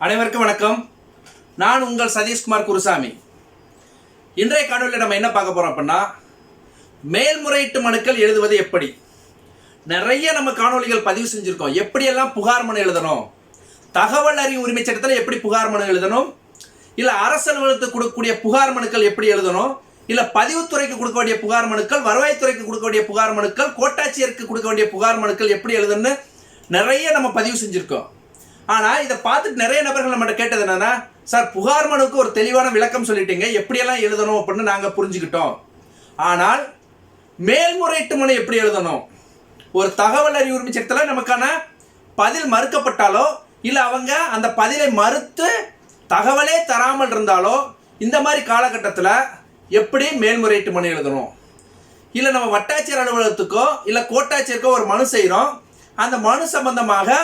அனைவருக்கும் வணக்கம். நான் உங்கள் சதீஷ்குமார் குருசாமி. இன்றைய காணொலியில் நம்ம என்ன பார்க்க போறோம் அப்படின்னா மேல்முறையீட்டு மனுக்கள் எழுதுவது எப்படி? நிறைய நம்ம காணொளிகள் பதிவு செஞ்சுருக்கோம். எப்படியெல்லாம் புகார் மனு எழுதணும்? தகவல் அறிவு உரிமை சட்டத்தில் எப்படி புகார் மனு எழுதணும்? இல்லை அரசு அலுவலகத்துக்கு கொடுக்கக்கூடிய புகார் மனுக்கள் எப்படி எழுதணும்? இல்லை பதிவுத்துறைக்கு கொடுக்க வேண்டிய புகார் மனுக்கள் வருவாய்த்துறைக்கு கொடுக்க வேண்டிய புகார் மனுக்கள் கோட்டாட்சியருக்கு கொடுக்க வேண்டிய புகார் மனுக்கள் எப்படி எழுதணும்னு நிறைய நம்ம பதிவு செஞ்சுருக்கோம். ஆனால் இதை பார்த்துட்டு நிறைய நபர்கள் நம்மகிட்ட கேட்டது என்னன்னா சார் புகார் மனுக்கு ஒரு தெளிவான விளக்கம் சொல்லிட்டீங்க. எப்படியெல்லாம் எழுதணும் அப்படின்னு நாங்கள் புரிஞ்சுக்கிட்டோம். ஆனால் மேல்முறையீட்டு மனு எப்படி எழுதணும்? ஒரு தகவல் அறிவு உரிமை சட்டத்தில் நமக்கான பதில் மறுக்கப்பட்டாலோ இல்லை அவங்க அந்த பதிலை மறுத்து தகவலே தராமல் இருந்தாலோ இந்த மாதிரி காலகட்டத்தில் எப்படி மேல்முறையீட்டு மனு எழுதணும்? இல்லை நம்ம வட்டாட்சியர் அலுவலகத்துக்கோ இல்லை கோட்டாட்சியருக்கோ ஒரு மனு செய்கிறோம் அந்த மனு சம்பந்தமாக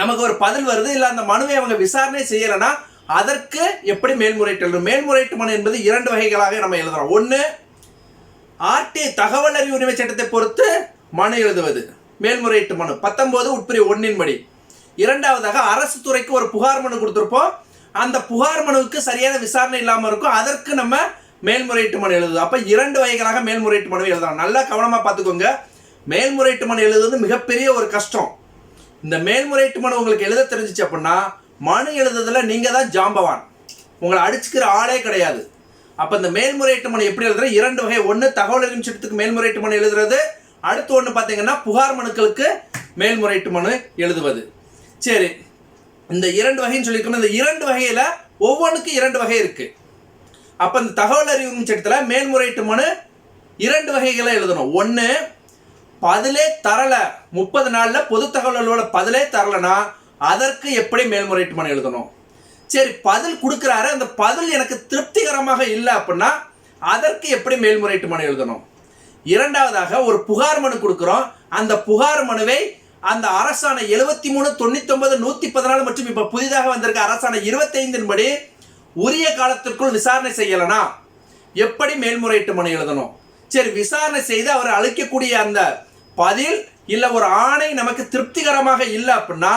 நமக்கு ஒரு பதில் வருது இல்லை அந்த மனுவை அவங்க விசாரணை செய்யலைன்னா அதற்கு எப்படி மேல்முறையீட்டு எழுதணும் மேல்முறையீட்டு மனு என்பது இரண்டு வகைகளாக நம்ம எழுதுறோம். ஒன்று ஆர்டி தகவல் அறிவு உரிமை சட்டத்தை பொறுத்து மனு எழுதுவது. மேல்முறையீட்டு மனு. பத்தொன்பது உட்பிரிவு ஒன்றின் படி இரண்டாவதாக அரசு துறைக்கு ஒரு புகார் மனு கொடுத்துருப்போம். அந்த புகார் மனுவுக்கு சரியான விசாரணை இல்லாமல் இருக்கும். அதற்கு நம்ம மேல்முறையீட்டு மனு எழுதுது அப்போ இரண்டு வகைகளாக மேல்முறையீட்டு மனு எழுதலாம். நல்லா கவனமாக பார்த்துக்கோங்க. மேல்முறையீட்டு மனு எழுதுவது மிகப்பெரிய ஒரு கஷ்டம். இந்த மேல்முறையீட்டு மனு உங்களுக்கு எழுத தெரிஞ்சிச்சு அப்படின்னா மனு எழுதுறதுல நீங்கள் தான் ஜாம்பவான். உங்களை அடிச்சுக்கிற ஆளே கிடையாது. அப்போ இந்த மேல்முறையீட்டு மனு எப்படி எழுதுற இரண்டு வகை. ஒன்று தகவல் அறியும் சட்டத்துக்கு மேல்முறையீட்டு மனு எழுதுறது. அடுத்து ஒன்று பார்த்தீங்கன்னா புகார் மனுக்களுக்கு மேல்முறையீட்டு மனு எழுதுவது. சரி. இந்த இரண்டு வகைன்னு சொல்லியிருக்கோம் இந்த இரண்டு வகையில் ஒவ்வொன்றுக்கும் இரண்டு வகை இருக்கு. அப்போ இந்த தகவல் அறிவு சட்டத்தில் மேல்முறையீட்டு மனு இரண்டு வகைகளை எழுதணும். ஒன்று பதிலே தரல. முப்பது நாள்ல பொது தகவலோட பதிலே தரலனா அதற்கு எப்படி மேல்முறையீட்டு மனு எழுதணும்? சரி பதில் கொடுக்குறாரு. அந்த பதில் எனக்கு திருப்திகரமாக இல்லை அப்படின்னா அதற்கு எப்படி மேல்முறையீட்டு மனு எழுதணும்? இரண்டாவதாக ஒரு புகார் மனு கொடுக்குறோம். அந்த புகார் மனுவை அந்த அரசாணை எழுபத்தி மூணு தொண்ணூத்தி ஒன்பது நூத்தி பதினாலு மற்றும் இப்ப புதிதாக வந்திருக்க அரசாணை இருபத்தைந்தின் படி உரிய காலத்திற்குள் விசாரணை செய்யலனா எப்படி மேல்முறையீட்டு மனு எழுதணும்? சரி விசாரணை செய்து அவர் அளிக்கக்கூடிய அந்த பதில் இல்லை ஒரு ஆணை நமக்கு திருப்திகரமாக இல்லை அப்படின்னா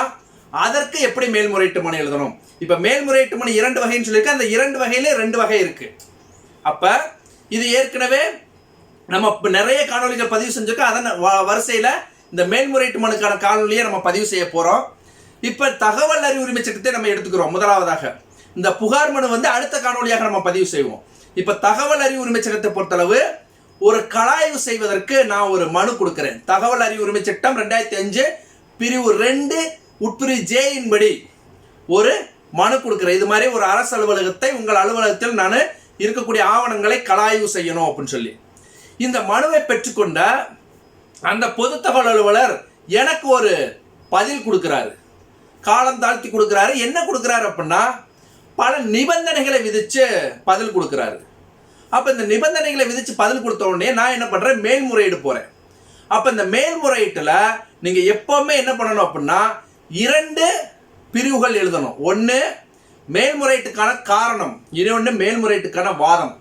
அதற்கு எப்படி மேல்முறையீட்டு மனு எழுதணும்? இப்போ மேல்முறையீட்டு மனு இரண்டு வகைன்னு சொல்லியிருக்கு. அந்த இரண்டு வகையிலே ரெண்டு வகை இருக்கு. அப்போ இது ஏற்கனவே நம்ம நிறைய காணொலிகள் பதிவு செஞ்சிருக்கோம். அதன் வ- வரிசையில் இந்த மேல்முறையீட்டு மனுக்கான காணொலியை நம்ம பதிவு செய்ய போகிறோம் இப்போ தகவல் அறிவு உரிமை சட்டத்தை நம்ம எடுத்துக்கிறோம். முதலாவதாக இந்த புகார் மனு வந்து அடுத்த காணொளியாக நம்ம பதிவு செய்வோம். இப்போ தகவல் அறிவு உரிமை சட்டத்தை பொறுத்தளவு ஒரு கலாய்வு செய்வதற்கு நான் ஒரு மனு கொடுக்கிறேன். தகவல் அறிவு உரிமை சட்டம் ரெண்டாயிரத்தி அஞ்சு பிரிவு ரெண்டு உட்பிரிவு ஜேயின்படி படி ஒரு மனு கொடுக்குறேன். இது மாதிரி ஒரு அரசு அலுவலகத்தை உங்கள் அலுவலகத்தில் நான் இருக்கக்கூடிய ஆவணங்களை கலாய்வு செய்யணும் அப்படின்னு சொல்லி. இந்த மனுவை பெற்றுக்கொண்ட அந்த பொது தகவல் அலுவலர் எனக்கு ஒரு பதில் கொடுக்குறாரு. காலம் தாழ்த்தி கொடுக்குறாரு. என்ன கொடுக்குறாரு அப்படின்னா பல நிபந்தனைகளை விதித்து பதில் கொடுக்குறாரு. அப்போ இந்த நிபந்தனைகளை விதித்து பதில் கொடுத்த உடனே நான் என்ன பண்ணுறேன் மேல்முறையீடு போகிறேன் அப்போ இந்த மேல்முறையீட்டில் நீங்கள் எப்போவுமே என்ன பண்ணணும் அப்படின்னா இரண்டு பிரிவுகள் எழுதணும். ஒன்று மேல்முறையீட்டுக்கான காரணம். இன்னொன்று மேல்முறையீட்டுக்கான வாதம்.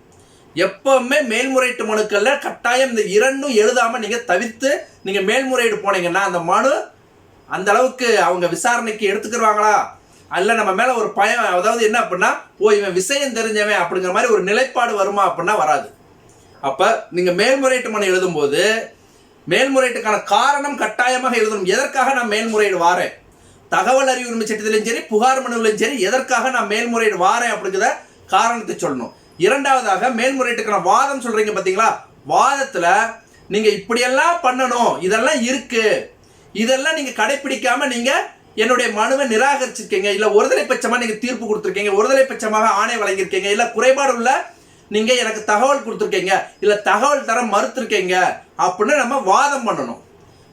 எப்பவுமே மேல்முறையீட்டு மனுக்களில் கட்டாயம் இந்த இரண்டும் எழுதாமல் நீங்கள் தவிர்த்து நீங்கள் மேல்முறையீடு போனீங்கன்னா அந்த மனு அந்த அளவுக்கு அவங்க விசாரணைக்கு எடுத்துக்கிடுவாங்களா அல்ல நம்ம மேல ஒரு பயம் அதாவது என்ன அப்படின்னா ஓ இவன் விஷயம் தெரிஞ்சவன் அப்படிங்கிற மாதிரி ஒரு நிலைப்பாடு வருமா அப்படின்னா வராது. அப்ப நீங்க மேல்முறையீட்டு மனு எழுதும்போது மேல்முறையீட்டுக்கான காரணம் கட்டாயமாக எழுதணும். எதற்காக நான் மேல்முறையீடு வாரேன்? தகவல் அறிவு உரிமை சட்டத்திலையும் சரி புகார் மனுவிலையும் சரி எதற்காக நான் மேல்முறையீடு வாரேன் அப்படிங்கிற காரணத்தை சொல்லணும். இரண்டாவதாக மேல்முறையீட்டுக்கான வாதம் சொல்றீங்க பாத்தீங்களா? வாதத்துல நீங்க இப்படியெல்லாம் பண்ணணும். இதெல்லாம் இருக்கு. இதெல்லாம் நீங்க கடைபிடிக்காம நீங்க என்னுடைய மனுவை நிராகரிச்சிருக்கீங்க இல்ல ஒருதலை பட்சமா நீங்க தீர்ப்பு கொடுத்துருக்கீங்க ஒருதலை பட்சமாக ஆணை வழங்கியிருக்கீங்க இல்ல குறைபாடு உள்ள நீங்க எனக்கு தகவல் கொடுத்துருக்கீங்க இல்ல தகவல் தர மறுத்திருக்கீங்க அப்படின்னு நம்ம வாதம் பண்ணணும்.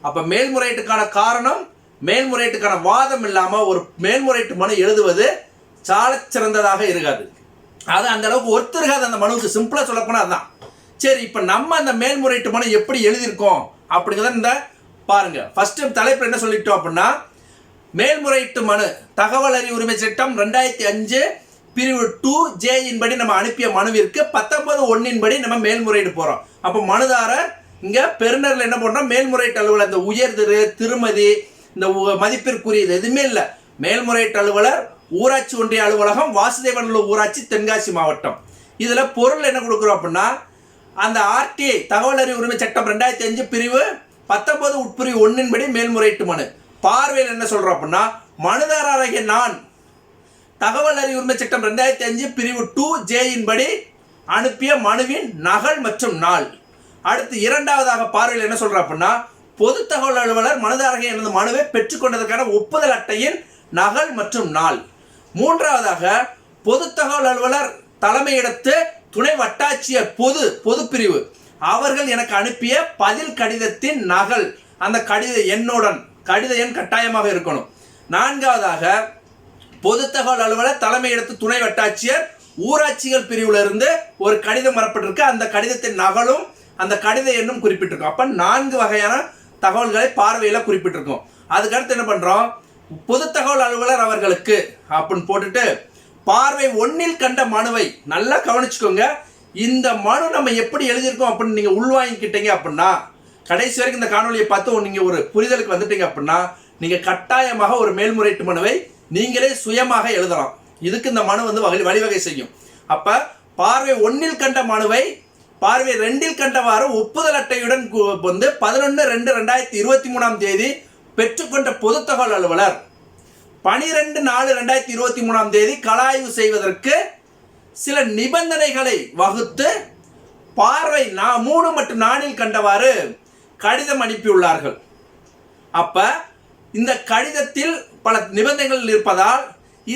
அப்ப மேல்முறையீட்டுக்கான காரணம் மேல்முறையீட்டுக்கான வாதம் இல்லாம ஒரு மேல்முறையீட்டு மனு எழுதுவது சாலச் சிறந்ததாக இருக்காது. அது அந்த அளவுக்கு ஒருத்தருக்காது அந்த மனுவுக்கு. சிம்பிளா சொல்லப்போனால் அதுதான் சரி இப்ப நம்ம அந்த மேல்முறையீட்டு மனு எப்படி எழுதியிருக்கோம் அப்படிங்கிறத இந்த பாருங்க. ஃபர்ஸ்ட் தலைப்பு என்ன சொல்லிட்டோம் அப்படின்னா மேல்முறையீட்டு மனு தகவல் அறிவு உரிமை சட்டம் ரெண்டாயிரத்தி அஞ்சு பிரிவு டூ ஜேயின் படி நம்ம அனுப்பிய மனுவிற்கு பத்தொன்பது ஒன்னின்படி நம்ம மேல்முறையீடு போகிறோம் அப்போ மனுதாரர் இங்கே பெருநரில் என்ன பண்ணுறோம் மேல்முறையீட்டு அலுவலர் இந்த உயர்திரு திருமதி இந்த உ- மதிப்பிற்குரியது எதுவுமே இல்லை. மேல்முறையீட்டு அலுவலர் ஊராட்சி ஒன்றிய அலுவலகம் வாசுதேவனூர் ஊராட்சி தென்காசி மாவட்டம். இதில் பொருள் என்ன கொடுக்குறோம் அப்படின்னா அந்த ஆர்டிஐ தகவல் அறிவு உரிமை சட்டம் ரெண்டாயிரத்தி அஞ்சு பிரிவு பத்தொன்பது உட்பிரிவு ஒன்றின்படி மேல்முறையீட்டு மனு. பார்வையில் என்ன சொல்கிறோம் அப்படின்னா மனுதாரராகிய நான். தகவல் அறிவு உரிமை சட்டம் ரெண்டாயிரத்தி அஞ்சு பிரிவு டூ ஜேயின் படி அனுப்பிய மனுவின் நகல் மற்றும் நாள். அடுத்து இரண்டாவதாக பார்வையில் என்ன சொல்கிறோம் அப்படின்னா பொது தகவல் அலுவலர் மனுதாரக எனது மனுவை பெற்றுக்கொண்டதற்கான ஒப்புதல் அட்டையின் நகல் மற்றும் நாள். மூன்றாவதாக பொது தகவல் அலுவலர் தலைமையிடத்து துணை வட்டாட்சியர் பொது பொது பிரிவு. அவர்கள் எனக்கு அனுப்பிய பதில் கடிதத்தின் நகல். அந்த கடித எண்ணுடன் கடித எண் கட்டாயமாக இருக்கணும். நான்காவதாக பொது தகவல் அலுவலர் தலைமையிடத்து துணை வட்டாட்சியர் ஊராட்சிகள் பிரிவுல இருந்து ஒரு கடிதம் வரப்பட்டிருக்கு. அந்த கடிதத்தின் நகலும் அந்த கடித எண்ணும் குறிப்பிட்டிருக்கும். அப்ப நான்கு வகையான தகவல்களை பார்வையில குறிப்பிட்டிருக்கும். அதுக்கடுத்து என்ன பண்றோம்? பொது தகவல் அலுவலர் அவர்களுக்கு அப்படின்னு போட்டுட்டு பார்வை ஒன்னில் கண்ட மனுவை நல்லா கவனிச்சுக்கோங்க. இந்த மனு நம்ம எப்படி எழுதியிருக்கோம் அப்படின்னு நீங்க உள்வாங்கிக்கிட்டீங்க அப்படின்னா கடைசி வரைக்கும் இந்த காணொலியை பார்த்து நீங்கள் ஒரு புரிதலுக்கு வந்துட்டீங்க அப்படின்னா நீங்கள் கட்டாயமாக ஒரு மேல்முறையீட்டு மனுவை நீங்களே சுயமாக எழுதலாம். இதுக்கு இந்த மனு வந்து வகை வழிவகை செய்யும். அப்போ பார்வை ஒன்றில் கண்ட மனுவை பார்வை ரெண்டில் கண்டவாறு ஒப்புதல் அட்டையுடன் கு- வந்து பதினொன்று ரெண்டு ரெண்டாயிரத்தி இருபத்தி மூணாம் தேதி பெற்றுக்கொண்ட பொது தகவல் அலுவலர். பனிரெண்டு நாலு ரெண்டாயிரத்தி இருபத்தி மூணாம் தேதி கலாய்வு செய்வதற்கு சில நிபந்தனைகளை வகுத்து பார்வை நான் மூணு மற்றும் நானில் கண்டவாறு கடிதம் அனுப்பியுள்ளார்கள். அப்ப இந்த கடிதத்தில் பல நிபந்தனைகள் இருப்பதால்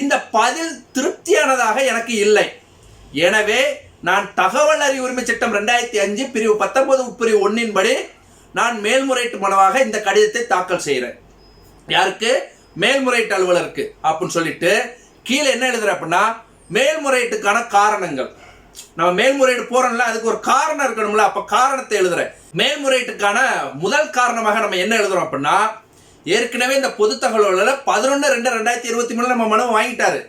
இந்த பதில் திருப்தியானதாக எனக்கு இல்லை. எனவே நான் தகவல் அறிவு உரிமை சட்டம் ரெண்டாயிரத்தி அஞ்சு பிரிவு பத்தொன்பது உட்பிரிவு ஒன்றின்படி நான் மேல்முறையீட்டு மனுவாக இந்த கடிதத்தை தாக்கல் செய்கிறேன் யாருக்கு? மேல்முறையீட்டு அலுவலருக்கு. அப்படின்னு சொல்லிட்டு கீழே என்ன எழுதுற அப்படின்னா மேல்முறையீட்டுக்கான காரணங்கள். நம்ம மேல்முறையீடு போறோம்ல அதுக்கு ஒரு காரணம் இருக்கணும்ல அப்ப காரணத்தை எழுதுறேன். மேல்முறையீட்டுக்கான முதல் காரணமாக நம்ம என்ன எழுதுறோம் அப்படின்னா ஏற்கனவே இந்த பொது தகவலில் பதினொன்று ரெண்டு ரெண்டாயிரத்தி இருபத்தி மூணு நம்ம மனு வாங்கிட்டாரு.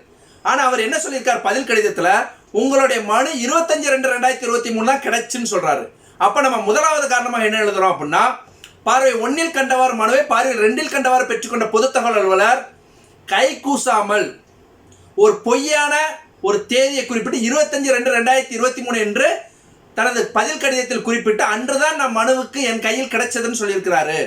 ஆனால் அவர் என்ன சொல்லியிருக்கார் பதில் கடிதத்தில்? உங்களுடைய மனு இருபத்தஞ்சு ரெண்டு ரெண்டாயிரத்தி இருபத்தி மூணு தான் கிடைச்சுன்னு சொல்கிறாரு அப்போ நம்ம முதலாவது காரணமாக என்ன எழுதுறோம் அப்படின்னா பார்வை ஒன்றில் கண்டவாறு மனுவை பார்வை ரெண்டில் கண்டவாறு பெற்றுக்கொண்ட பொது தகவல் அலுவலர் கை கூசாமல் ஒரு பொய்யான ஒரு தேதியை குறிப்பிட்டு இருபத்தஞ்சு ரெண்டு ரெண்டாயிரத்தி இருபத்தி மூணு என்று தனது பதில் கடிதத்தில் குறிப்பிட்டு அன்றுதான் நம் மனுவுக்கு என் கையில் கிடைச்சதுன்னு சொல்லியிருக்கிறாரு.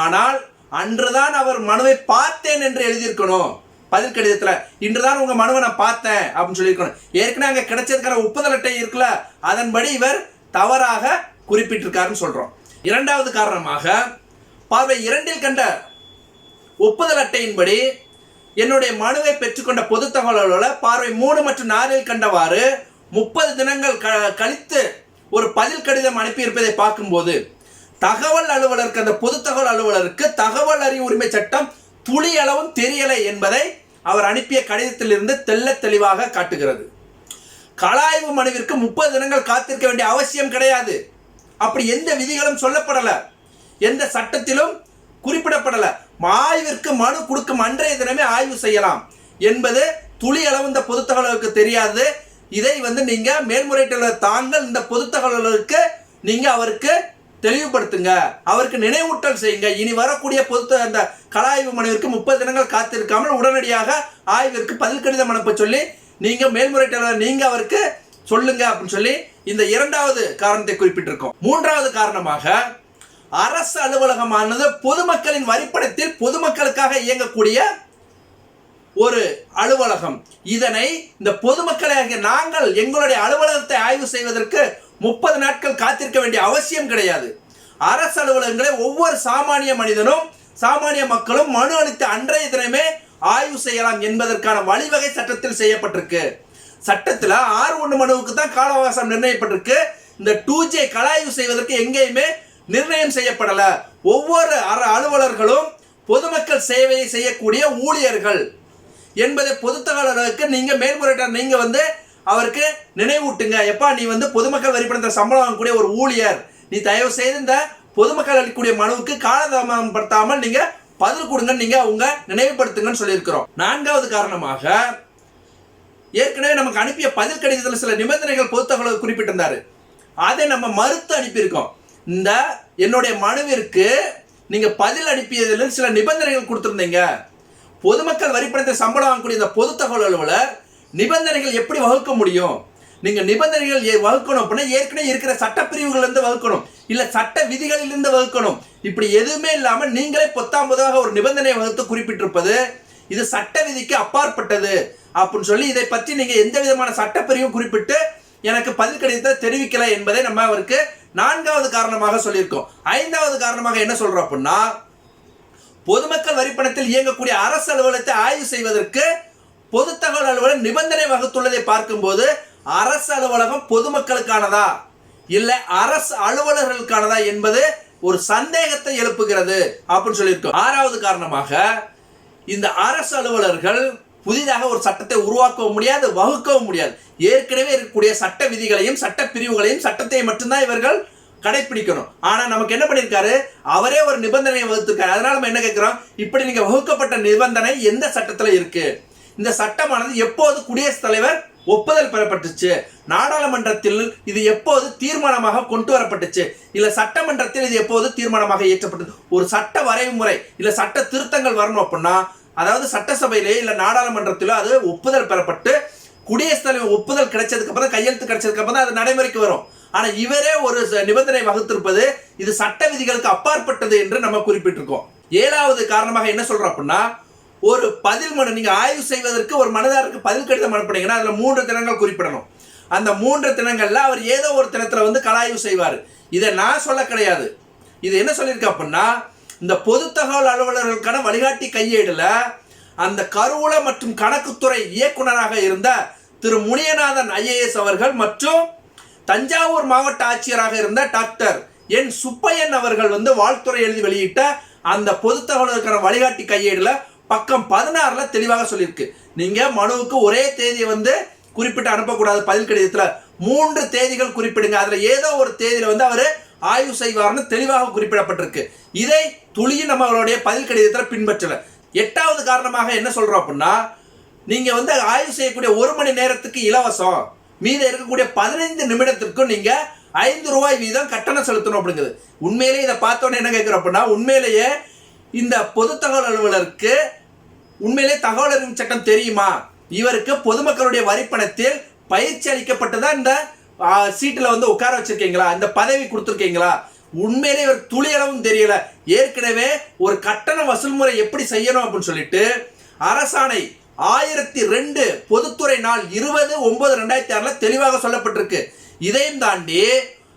ஆனால் அன்றுதான் அவர் மனுவை பார்த்தேன் என்று எழுதியிருக்கணும். பதில் கடிதத்தில் இன்றுதான் உங்கள் மனுவை நான் பார்த்தேன் அப்படின்னு சொல்லியிருக்கணும். ஏற்கனவே அங்கே கிடைச்சிருக்கிற ஒப்புதல் அட்டை இருக்குல்ல அதன்படி இவர் தவறாக குறிப்பிட்டிருக்காருன்னு சொல்கிறோம் இரண்டாவது காரணமாக பார்வை இரண்டில் கண்ட ஒப்புதல் அட்டையின்படி என்னுடைய மனுவை பெற்றுக்கொண்ட பொது தகவல் பார்வை மூணு மற்றும் நாலில் கண்டவாறு முப்பது தினங்கள் க- கழித்து ஒரு பதில் கடிதம் அனுப்பியிருப்பதை பார்க்கும்போது தகவல் அலுவலருக்கு அந்த பொது தகவல் அலுவலருக்கு தகவல் அறிவு உரிமை சட்டம் துளி அளவும் தெரியலை என்பதை அவர் அனுப்பிய கடிதத்திலிருந்து தெள்ளத் தெளிவாக காட்டுகிறது. கலாய்வு மனுவிற்கு முப்பது தினங்கள் காத்திருக்க வேண்டிய அவசியம் கிடையாது. அப்படி எந்த விதிகளும் சொல்லப்படலை. எந்த சட்டத்திலும் குறிப்பிடப்படலை. ஆய்விற்கு மனு கொடுக்கும் அன்றைய தினமே ஆய்வு செய்யலாம் என்பது துளி அளவு இந்த பொது தகவலுக்கு தெரியாது. இதை வந்து நீங்க மேல்முறையீட்டாளர் தாங்கள் இந்த பொது தகவல்களுக்கு நீங்க அவருக்கு தெளிவுபடுத்துங்க. அவருக்கு நினைவூட்டல் செய்யுங்க. இனி வரக்கூடிய பொது அந்த கலாய்வு மனுவிற்கு முப்பது தினங்கள் காத்திருக்காமல் உடனடியாக ஆய்விற்கு பதில் கடிதம் அனுப்ப சொல்லி நீங்க மேல்முறையீட்டாளர் நீங்க அவருக்கு சொல்லுங்க அப்படின்னு சொல்லி இந்த இரண்டாவது காரணத்தை குறிப்பிட்டிருக்கோம். மூன்றாவது காரணமாக அரசு அலுவலகமானது பொதுமக்களின் வரிப்படத்தில் பொதுமக்களுக்காக இயங்கக்கூடிய ஒரு அலுவலகம். இதனை இந்த பொதுமக்களாக நாங்கள் எங்களுடைய அலுவலகத்தை ஆய்வு செய்வதற்கு முப்பது நாட்கள் காத்திருக்க வேண்டிய அவசியம் கிடையாது. அரசு அலுவலகங்களை ஒவ்வொரு சாமானிய மனிதனும் சாமானிய மக்களும் மனு அளித்த அன்றைய தினமே ஆய்வு செய்யலாம் என்பதற்கான வழிவகை சட்டத்தில் செய்யப்பட்டிருக்கு. சட்டத்தில் ஆறு ஒன்று மனுவுக்கு தான் கால அவகாசம் நிர்ணயிப்பட்டிருக்கு. இந்த டூ ஜே கலாய்வு செய்வதற்கு எங்கேயுமே நிர்ணயம் செய்யப்படலை. ஒவ்வொரு அலுவலர்களும் பொதுமக்கள் சேவையை செய்யக்கூடிய ஊழியர்கள். என்பதை பொதுத்தகவலருக்கு நீங்கள் மேல்முறையிட்ட நீங்கள் வந்து அவருக்கு நினைவூட்டுங்க. எப்பா நீ வந்து பொதுமக்கள் வரிப்பணத்தை சம்பளம் வாங்கக்கூடிய ஒரு ஊழியர். நீ தயவு செய்து இந்த பொதுமக்கள் அளிக்கக்கூடிய மனுவுக்கு காலதாமதப்படுத்தாமல் நீங்க பதில் கொடுங்க நீங்க உங்க நினைவுபடுத்துங்கன்னு சொல்லியிருக்கிறோம். நான்காவது காரணமாக ஏற்கனவே நமக்கு அனுப்பிய பதில் கடிதத்தில் சில நிபந்தனைகள் பொது குறிப்பிட்டிருந்தாரு. அதை நம்ம மறுத்து அனுப்பியிருக்கோம். இந்த என்னுடைய மனுவிற்கு நீங்க பதில் அனுப்பியதில் சில நிபந்தனைகள் கொடுத்துருந்தீங்க. பொதுமக்கள் வரிப்பணத்தை சம்பளம் வாங்கக்கூடிய இந்த பொது தகவல் அலுவலர் நிபந்தனைகள் எப்படி வகுக்க முடியும்? நீங்கள் நிபந்தனைகள் ஏ- வகுக்கணும் அப்படின்னா ஏற்கனவே இருக்கிற சட்டப்பிரிவுகள்லேருந்து வகுக்கணும். இல்லை சட்ட விதிகளிலிருந்து வகுக்கணும். இப்படி எதுவுமே இல்லாமல் நீங்களே பொத்தாம் பொதுவாக ஒரு நிபந்தனை வகுத்து குறிப்பிட்டிருப்பது இது சட்ட விதிக்கு அப்பாற்பட்டது அப்படின்னு சொல்லி இதை பற்றி நீங்கள் எந்த விதமான சட்டப்பிரிவும் குறிப்பிட்டு எனக்கு பதில் கடிதத்தை தெரிவிக்கல என்பதை நம்ம அவருக்கு நான்காவது காரணமாக சொல்லியிருக்கோம். ஐந்தாவது காரணமாக என்ன சொல்கிறோம் அப்படின்னா பொதுமக்கள் வரிப்பணத்தில் இயங்கக்கூடிய அரசு அலுவலகத்தை ஆய்வு செய்வதற்கு பொது தகவல் அலுவலகம் நிபந்தனை வகுத்துள்ளதை பார்க்கும்போது அரசு அலுவலகம் பொதுமக்களுக்கானதா? இல்லை அரசு அலுவலர்களுக்கானதா என்பது ஒரு சந்தேகத்தை எழுப்புகிறது அப்படின்னு சொல்லியிருக்கோம். ஆறாவது காரணமாக இந்த அரசு அலுவலர்கள் புதிதாக ஒரு சட்டத்தை உருவாக்கவும் முடியாது வகுக்கவும் முடியாது. ஏற்கனவே இருக்கக்கூடிய சட்ட விதிகளையும் சட்ட பிரிவுகளையும் சட்டத்தை மட்டும்தான் இவர்கள் கடைபிடிக்கணும் ஆனா நமக்கு என்ன பண்ணிருக்காரு? அவரே ஒரு நிபந்தனையை வகுத்துருக்காரு. அதனால நம்ம என்ன கேட்கிறோம்? இப்படி நீங்க வகுக்கப்பட்ட நிபந்தனை எந்த சட்டத்துல இருக்கு? இந்த சட்டமானது எப்போது குடியரசுத் தலைவர் ஒப்புதல் பெறப்பட்டுச்சு? நாடாளுமன்றத்தில் இது எப்போது தீர்மானமாக கொண்டு வரப்பட்டுச்சு? இல்ல சட்டமன்றத்தில் இது எப்போது தீர்மானமாக இயற்றப்பட்டது? ஒரு சட்ட வரைமுறை இல்ல சட்ட திருத்தங்கள் வரணும் அப்படின்னா அதாவது சட்டசபையிலே இல்ல நாடாளுமன்றத்திலோ அது ஒப்புதல் பெறப்பட்டு குடியரசுத் தலைவர் ஒப்புதல் கிடைச்சதுக்கு அப்புறம் கையெழுத்து கிடைச்சதுக்கு அப்புறம் தான் அது நடைமுறைக்கு வரும். ஆனா இவரே ஒரு ச- நிபந்தனை வகுத்திருப்பது இது சட்ட விதிகளுக்கு அப்பாற்பட்டது என்று நம்ம குறிப்பிட்டிருக்கோம். ஏழாவது காரணமாக என்ன சொல்றோம் அப்படின்னா ஒரு பதில் மனு நீங்க ஆய்வு செய்வதற்கு ஒரு மனுதாரருக்கு பதில் கடிதம் அனுப்புனீங்கன்னா அதுல மூன்று தினங்கள் குறிப்பிடணும். அந்த மூன்று தினங்கள்ல அவர் ஏதோ ஒரு தினத்துல வந்து கலாய்வு செய்வார். இதை நான் சொல்ல கிடையாது. இது என்ன சொல்லியிருக்கு அப்படின்னா இந்த பொது தகவல் அலுவலர்களுக்கான வழிகாட்டி கையேடுல அந்த கருவூல மற்றும் கணக்குத்துறை இயக்குனராக இருந்த திரு முனியநாதன் ஐஏஎஸ் அவர்கள் மற்றும் தஞ்சாவூர் மாவட்ட ஆட்சியராக இருந்த டாக்டர் என் சுப்பையன் அவர்கள் வந்து வாழ்த்துறை எழுதி வெளியிட்ட அந்த பொது தகவலுக்கான வழிகாட்டி கையேடுல பக்கம் பதினாறுல தெளிவாக சொல்லியிருக்கு. நீங்க மனுவுக்கு ஒரே தேதியை வந்து குறிப்பிட்டு அனுப்பக்கூடாது பதில் கடிதத்துல. மூன்று தேதிகள் குறிப்பிடுங்க. அதுல ஏதோ ஒரு தேதியில வந்து அவரு ஆய்வு செய்வார்னு தெளிவாக குறிப்பிடப்பட்டிருக்கு. இதை துளியும் நம்மளுடைய பதில் கடிதத்துல பின்பற்றல. எட்டாவது காரணமாக என்ன சொல்றோம் அப்படின்னா நீங்க வந்து ஆய்வு செய்யக்கூடிய ஒரு மணி நேரத்துக்கு இலவசம். மீத இருக்கக்கூடிய பதினைந்து நிமிடத்திற்கும் நீங்க ஐந்து ரூபாய் வீதம் கட்டணம் செலுத்தணும் அப்படிங்கிறது உண்மையிலேயே இதை பார்த்தோன்னே என்ன கேட்குறோம் அப்படின்னா உண்மையிலேயே இந்த பொது தகவல் அலுவலருக்கு உண்மையிலே தகவல் அறிவு சட்டம் தெரியுமா? இவருக்கு பொதுமக்களுடைய வரிப்பணத்தில் பயிற்சி அளிக்கப்பட்டதா? இந்த சீட்டில் வந்து உட்கார வச்சிருக்கீங்களா? இந்த பதவி கொடுத்துருக்கீங்களா? உண்மையிலே இவர் துளியளவும் தெரியல. ஏற்கனவே ஒரு கட்டண வசூல் முறை எப்படி செய்யணும் அப்படின்னு சொல்லிட்டு அரசாணை ஆயிரத்தி ரெண்டு பொதுத்துறை நாள் இருபது ஒன்பது ரெண்டாயிரத்தி ஆறில் தெளிவாக சொல்லப்பட்டிருக்கு. இதையும் தாண்டி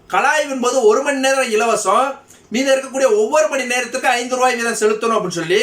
கலாய்வின் போது ஒரு மணி நேரம் இலவசம் மீது இருக்கக்கூடிய ஒவ்வொரு மணி நேரத்துக்கு ஐந்து ரூபாய் வீதம் செலுத்தணும் அப்படின்னு சொல்லி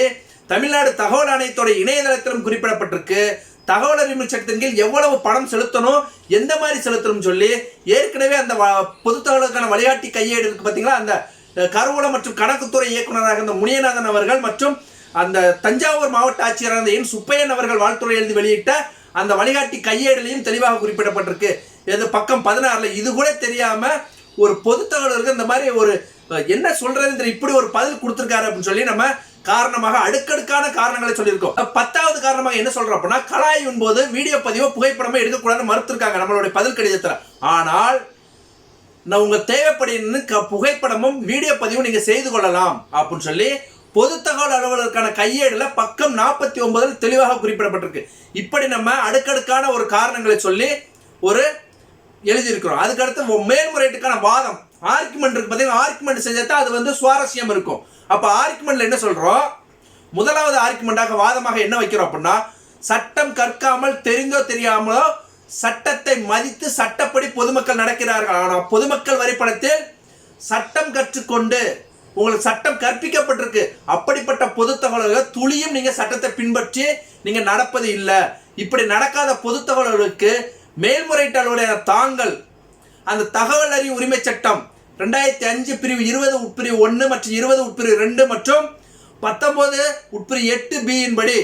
தமிழ்நாடு தகவல் ஆணையத்தோட இணையதளத்திலும் குறிப்பிடப்பட்டிருக்கு. தகவல் அறிவு சட்டத்தின் கீழ் எவ்வளவு பணம் செலுத்தணும் எந்த மாதிரி செலுத்தணும்னு சொல்லி ஏற்கனவே அந்த வ- பொது தகவலுக்கான வழிகாட்டி கையேடு இருக்கு பார்த்தீங்களா அந்த அஹ், கருவூல மற்றும் கணக்குத்துறை இயக்குனராக இருந்த முனியநாதன் அவர்கள் மற்றும் அந்த தஞ்சாவூர் மாவட்ட ஆட்சியரான என் சுப்பையன் அவர்கள் வாழ்த்துறை எழுதி வெளியிட்ட அந்த வழிகாட்டி கையேடுலையும் தெளிவாக குறிப்பிடப்பட்டிருக்கு. எது பக்கம் பதினாறில் இது கூட தெரியாமல் ஒரு பொது தகவலருக்கு இந்த மாதிரி ஒரு என்ன சொல்றதுன்னு இப்படி ஒரு பதில் கொடுத்துருக்காரு அப்படின்னு சொல்லி நம்ம காரணமாக அடுக்கடுக்கான காரணங்களை சொல்லியிருக்கோம். பத்தாவது காரணமாக என்ன சொல்றோம் அப்படின்னா கலாயின் போது வீடியோ பதிவோ புகைப்படமோ எடுக்கக்கூடாதுன்னு மறுத்திருக்காங்க நம்மளுடைய பதில் கடிதத்தில். ஆனால் நான் உங்க தேவைப்படின்னு க- புகைப்படமும் வீடியோ பதிவும் நீங்க செய்து கொள்ளலாம் அப்படின்னு சொல்லி பொது தகவல் அலுவலருக்கான கையேடுல பக்கம் நாற்பத்தி ஒன்பதில் தெளிவாக குறிப்பிடப்பட்டிருக்கு. இப்படி நம்ம அடுக்கடுக்கான ஒரு காரணங்களை சொல்லி ஒரு எழுதியிருக்கிறோம். அதுக்கடுத்து மேல்முறையீட்டுக்கான வாதம். ஆர்குமெண்ட் இருக்கு பார்த்தீங்கன்னா ஆர்குமெண்ட் செஞ்சால் அது வந்து சுவாரஸ்யம் இருக்கும். அப்போ ஆர்குமெண்ட்ல என்ன சொல்றோம்? முதலாவது ஆர்குமெண்டாக வாதமாக என்ன வைக்கிறோம் அப்படின்னா சட்டம் கற்காமல் தெரிந்தோ தெரியாமலோ சட்டத்தை மதித்து சட்டப்படி பொதுமக்கள் நடக்கிறார்கள். ஆனால் பொதுமக்கள் வரிப்பணத்தில் சட்டம் கற்றுக்கொண்டு உங்களுக்கு சட்டம் கற்பிக்கப்பட்டிருக்கு. அப்படிப்பட்ட பொது தகவல்கள் துளியும் நீங்க சட்டத்தை பின்பற்றி நீங்க நடப்பது இல்லை. இப்படி நடக்காத பொது தகவல்களுக்கு மேல்முறையீட்டாளருடைய தாங்கள் அந்த தகவல் அறிவு உரிமை சட்டம் ரெண்டாயிரத்தி அஞ்சு பிரிவு இருபது உட்பிரிவு ஒன்று மற்றும் இருபது உட்பிரிவு ரெண்டு மற்றும் பத்தொன்பது உட்பிரிவு எட்டு பியின் படி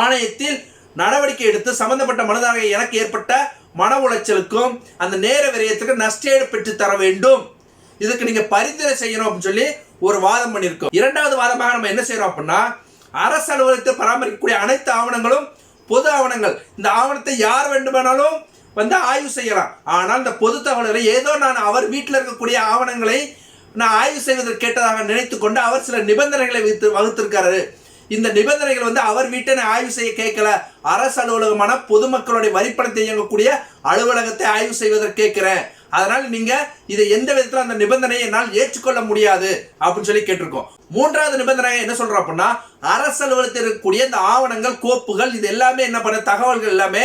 ஆணையத்தில் நடவடிக்கை எடுத்து சம்பந்தப்பட்ட மனதாக எனக்கு ஏற்பட்ட மன உளைச்சலுக்கும் அந்த நேர விரயத்துக்கு நஷ்டேடு பெற்று தர வேண்டும். இதுக்கு நீங்க பரிந்துரை செய்யணும் அப்படின்னு சொல்லி ஒரு வாதம் பண்ணியிருக்கோம். இரண்டாவது வாதமாக நம்ம என்ன செய்யறோம் அப்படின்னா அரசு அலுவலகத்தில் பராமரிக்கக்கூடிய அனைத்து ஆவணங்களும் பொது ஆவணங்கள். இந்த ஆவணத்தை யார் வேண்டுமானாலும் வந்து ஆய்வு செய்யலாம். ஆனால் இந்த பொது தகவல்களை ஏதோ நான் அவர் வீட்டில் இருக்கக்கூடிய ஆவணங்களை நான் ஆய்வு செய்வதற்கு கேட்டதாக நினைத்து கொண்டு அவர் சில நிபந்தனைகளை வைத்து வகுத்திருக்காரு இந்த நிபந்தனைகள் வந்து அவர் வீட்டை ஆய்வு செய்ய கேட்கல. அரசு அலுவலகமான பொதுமக்களுடைய வரிப்பணத்தை இயங்கக்கூடிய அலுவலகத்தை ஆய்வு செய்வதற்கு கேட்கிறேன். அதனால் நீங்க இதை எந்த விதத்துல அந்த நிபந்தனையை என்னால் ஏற்றுக்கொள்ள முடியாது அப்படின்னு சொல்லி கேட்டிருக்கோம். மூன்றாவது நிபந்தனை என்ன சொல்றோம் அப்படின்னா அரசு அலுவலகத்தில் இருக்கக்கூடிய இந்த ஆவணங்கள் கோப்புகள் இது எல்லாமே என்ன பண்ண தகவல்கள் எல்லாமே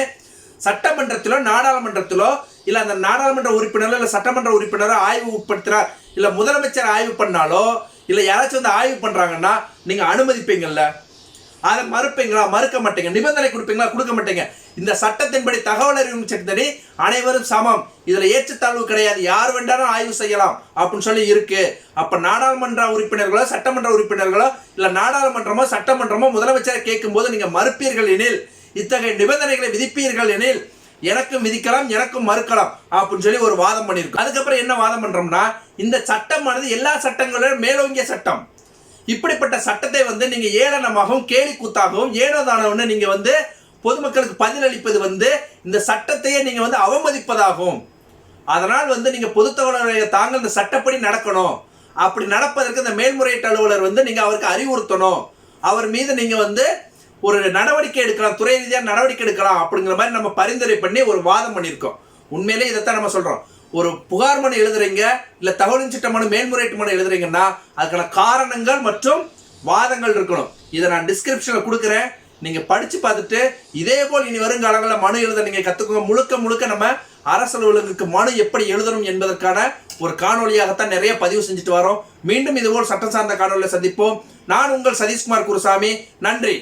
சட்டமன்றத்திலோ நாடாளுமன்றத்திலோ இல்ல அந்த நாடாளுமன்ற உறுப்பினரோ இல்ல சட்டமன்ற உறுப்பினரோ ஆய்வு உட்படுத்துறார் இல்ல முதலமைச்சர் ஆய்வு பண்ணாலோ இல்ல யாராச்சும் வந்து ஆய்வு பண்றாங்கன்னா நீங்க அனுமதிப்பீங்கல்ல? அதை மறுப்பீங்களா? மறுக்க மாட்டீங்க. நிபந்தனை கொடுப்பீங்களா? கொடுக்க மாட்டீங்க. இந்த சட்டத்தின்படி தகவல் அறிவிக்கும் சட்டத்தின்படி அனைவரும் சமம். இதுல ஏற்றத்தாழ்வு கிடையாது. யார் வேண்டாலும் ஆய்வு செய்யலாம் அப்படின்னு சொல்லி இருக்கு. அப்ப நாடாளுமன்ற உறுப்பினர்களோ சட்டமன்ற உறுப்பினர்களோ இல்ல நாடாளுமன்றமோ சட்டமன்றமோ முதலமைச்சரை கேட்கும் போது நீங்க மறுப்பீர்கள் எனில் இத்தகைய நிபந்தனைகளை விதிப்பீர்கள் எனில் எனக்கும் விதிக்கலாம் எனக்கும் மறுக்கலாம் அப்படின்னு சொல்லி ஒரு வாதம் பண்ணியிருக்கோம். அதுக்கப்புறம் என்ன வாதம் பண்றோம்னா இந்த சட்டமானது எல்லா சட்டங்களும் மேலோங்கிய சட்டம். இப்படிப்பட்ட சட்டத்தை வந்து நீங்க ஏளனமாகவும் கேலி கூத்தாகவும் ஏனோதானவன்னு நீங்க வந்து பொதுமக்களுக்கு பதிலளிப்பது வந்து இந்த சட்டத்தையே நீங்க வந்து அவமதிப்பதாகும். அதனால் வந்து நீங்க பொது தாங்கள் இந்த சட்டப்படி நடக்கணும். அப்படி நடப்பதற்கு இந்த மேல்முறையீட்டு அலுவலர் வந்து நீங்க அவருக்கு அறிவுறுத்தணும். அவர் மீது நீங்க வந்து ஒரு நடவடிக்கை எடுக்கலாம் துறை ரீதியாக நடவடிக்கை எடுக்கலாம் அப்படிங்கிற மாதிரி நம்ம பரிந்துரை பண்ணி ஒரு வாதம் பண்ணியிருக்கோம். உண்மையிலே இதைத்தான் நம்ம சொல்றோம். ஒரு புகார் மனு எழுதுறீங்க இல்லை தகவலின் சட்ட மனு மேல்முறையீட்டு மனு எழுதுறீங்கன்னா அதுக்கான காரணங்கள் மற்றும் வாதங்கள் இருக்கணும். இதை நான் டிஸ்கிரிப்ஷனில் கொடுக்குறேன். நீங்கள் படித்து பார்த்துட்டு இதே போல் இனி வருங்காலங்களில் மனு எழுத நீங்கள் கற்றுக்கோங்க முழுக்க முழுக்க நம்ம அரசு அலுவலகத்துக்கு மனு எப்படி எழுதணும் என்பதற்கான ஒரு காணொலியாகத்தான் நிறைய பதிவு செஞ்சுட்டு வரோம். மீண்டும் இதுபோல் சட்டம் சார்ந்த காணொலியை சந்திப்போம். நான் உங்கள் சதீஷ்குமார் குருசாமி. நன்றி.